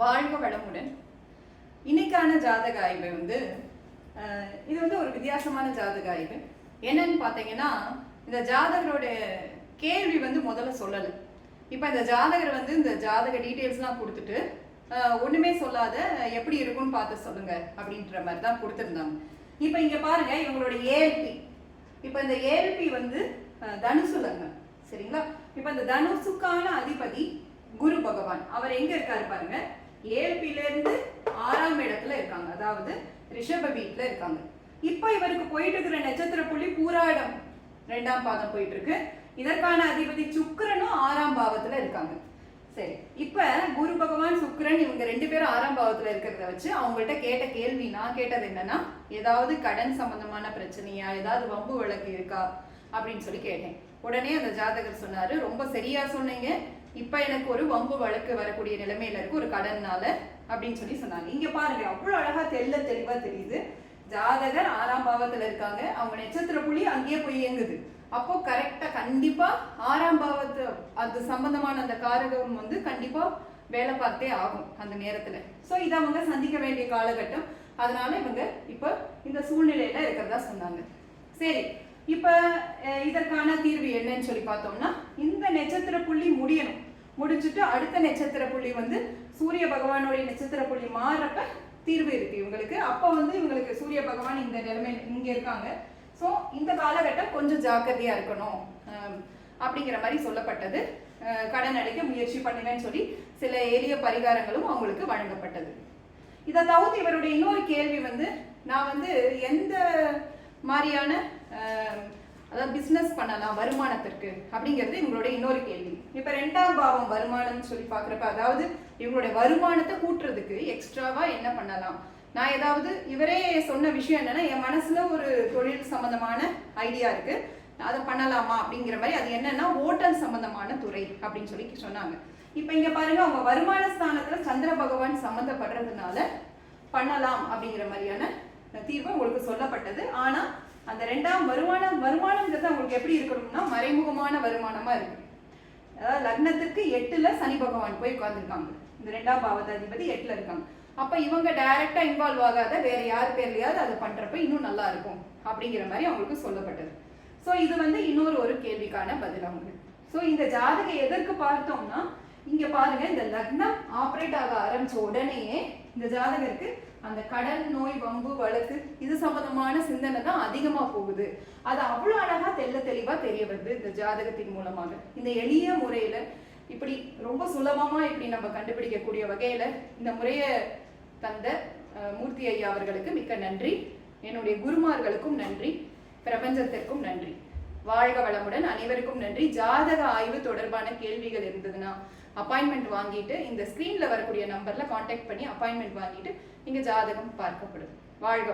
வாழ்க வளமுடன். இன்னைக்கான ஜாதக ஆய்வு வந்து இது வந்து ஒரு வித்தியாசமான ஜாதக ஆய்வு. என்னன்னு பார்த்தீங்கன்னா இந்த ஜாதகரோட கேள்வி வந்து முதல்ல சொல்லலை. இப்போ இந்த ஜாதகர் வந்து இந்த ஜாதக டீட்டெயில்ஸ்லாம் கொடுத்துட்டு ஒன்றுமே சொல்லாத எப்படி இருக்கும்னு பார்த்து சொல்லுங்க அப்படின்ற மாதிரி தான் கொடுத்துருந்தாங்க. இப்போ இங்கே பாருங்க இவங்களோட ஏஎல்பி இப்போ இந்த ஏஎல்பி வந்து தனுசுலங்க சரிங்களா? இப்போ இந்த தனுசுக்கான அதிபதி குரு பகவான். அவர் எங்க இருக்காரு பாருங்க? ஏழ்பிலிருந்து ஆறாம் இடத்துல இருக்காங்க. அதாவது ரிஷப வீட்ல இருக்காங்க. இப்போ இவருக்கு போயிட்டு இருக்கிற நட்சத்திர புள்ளி பூராடம் ரெண்டாம் பாதம் போயிட்டு இருக்கு இதற்கான அதிபதி சுக்கரனும் ஆறாம் பாவத்துல இருக்காங்க. சரி இப்ப குரு பகவான் சுக்கரன் இவங்க ரெண்டு பேரும் ஆறாம் பாவத்துல இருக்கிறத வச்சு அவங்கள்ட்ட கேட்ட கேள்வி நான் கேட்டது என்னன்னா ஏதாவது கடன் சம்பந்தமான பிரச்சனையா? ஏதாவது வம்பு வழக்கு இருக்கா? அப்படின்னு சொல்லி கேட்டேன். உடனே அந்த ஜாதகர் சொன்னாரு ரொம்ப சரியா சொன்னீங்க. இப்போ எனக்கு ஒரு வம்பு வழக்கு வரக்கூடிய நிலைமையில இருக்கு ஒரு கடன்னால அப்படின்னு சொல்லி சொன்னாங்க. இங்க பாருங்க அவ்வளோ அழகா தெல்ல தெளிவா தெரியுது. ஜாதகர் ஆறாம் பாவத்துல இருக்காங்க. அவங்க நட்சத்திர புள்ளி அங்கேயே போய் இயங்குது. அப்போ கரெக்டா கண்டிப்பா ஆறாம் பாவத்து அது சம்பந்தமான அந்த காரகம் வந்து கண்டிப்பா வேலை பார்த்தே ஆகும் அந்த நேரத்துல. சோ இதை அவங்க சந்திக்க வேண்டிய காலகட்டம். அதனால இவங்க இப்ப இந்த சூழ்நிலையில இருக்கிறதா சொன்னாங்க. சரி இப்ப இதற்கான தீர்வு என்னன்னு சொல்லி பார்த்தோம்னா இந்த நட்சத்திர புள்ளி முடியணும். முடிச்சுட்டு அடுத்த நட்சத்திர புள்ளி வந்து சூரிய பகவானுடைய நட்சத்திர புள்ளி மாறுறப்ப தீர்வு இருக்கு இவங்களுக்கு. அப்போ வந்து இவங்களுக்கு சூரிய பகவான் இந்த நிலைமை இங்கே இருக்காங்க. ஸோ இந்த காலகட்டம் கொஞ்சம் ஜாக்கிரதையா இருக்கணும். அப்படிங்கிற மாதிரி சொல்லப்பட்டது. கடன் அடைக்க முயற்சி பண்ணுங்கன்னு சொல்லி சில எளிய பரிகாரங்களும் அவங்களுக்கு வழங்கப்பட்டது. இதை தவிர்த்து இவருடைய இன்னொரு கேள்வி வந்து நான் வந்து எந்த மாதிரியான அதாவது பிஸ்னஸ் பண்ணலாம் வருமானத்திற்கு அப்படிங்கிறது இவங்களுடைய இன்னொரு கேள்வி. இப்போ ரெண்டாம் பாவம் வருமானம்னு சொல்லி பார்க்குறப்ப அதாவது இவங்களுடைய வருமானத்தை கூட்டுறதுக்கு எக்ஸ்ட்ராவா என்ன பண்ணலாம்? நான் ஏதாவது இவரே சொன்ன விஷயம் என்னன்னா என் மனசுல ஒரு தொழில் சம்பந்தமான ஐடியா இருக்கு. அதை பண்ணலாமா அப்படிங்கிற மாதிரி அது என்னன்னா ஓட்டல் சம்பந்தமான துறை அப்படின்னு சொல்லி சொன்னாங்க. இப்போ இங்க பாருங்க அவங்க வருமான ஸ்தானத்துல சந்திர பகவான் சம்மந்தப்படுறதுனால பண்ணலாம் அப்படிங்கிற மாதிரியான தீர்வு உங்களுக்கு சொல்லப்பட்டது. ஆனா அந்த ரெண்டாம் வருமானம் வருமானம்ங்கிறது அவங்களுக்கு எப்படி இருக்கணும்னா மறைமுகமான வருமானமா இருக்கு. அதாவது லக்னத்துக்கு எட்டுல சனி பகவான் போய் உட்காந்துருக்காங்க இந்த ரெண்டாம் பாவதாதிபதி எட்டில் எட்டுல இருக்காங்க. அப்ப இவங்க டைரக்டா இன்வால்வ் ஆகாத வேற யார் பேர்லயாவது அதை பண்றப்ப இன்னும் நல்லா இருக்கும் அப்படிங்கிற மாதிரி அவங்களுக்கு சொல்லப்பட்டது. ஸோ இது வந்து இன்னொரு ஒரு கேள்விக்கான பதில் அவங்களுக்கு. ஸோ இந்த ஜாதகம் எதற்கு பார்த்தோம்னா இங்க பாருங்க இந்த லக்னம் ஆப்ரேட் ஆக ஆரம்பிச்ச உடனேயே இந்த ஜாதகருக்கு அந்த கடன் நோய் வம்பு வழக்கு இது சம்பந்தமான சிந்தனை தான் அதிகமா போகுது. அது அவ்வளவு அழகா தெள்ள தெளிவா தெரிய வருது இந்த ஜாதகத்தின் மூலமாக. இந்த எளிய முறையில இப்படி ரொம்ப சுலபமா இப்படி நம்ம கண்டுபிடிக்கக்கூடிய வகையில இந்த முறையை தந்த மூர்த்தி ஐயா அவர்களுக்கு மிக்க நன்றி. என்னுடைய குருமார்களுக்கும் நன்றி. பிரபஞ்சத்திற்கும் நன்றி. வாழ்க வளமுடன். அனைவருக்கும் நன்றி. ஜாதக ஆய்வு தொடர்பான கேள்விகள் இருந்ததுன்னா அப்பாயின்மெண்ட் வாங்கிட்டு இந்த ஸ்கிரீன்ல வரக்கூடிய நம்பர்ல காண்டாக்ட் பண்ணி அப்பாயின்மெண்ட் வாங்கிட்டு நீங்க ஜாதகம் பார்க்கப்படும். வாழ்க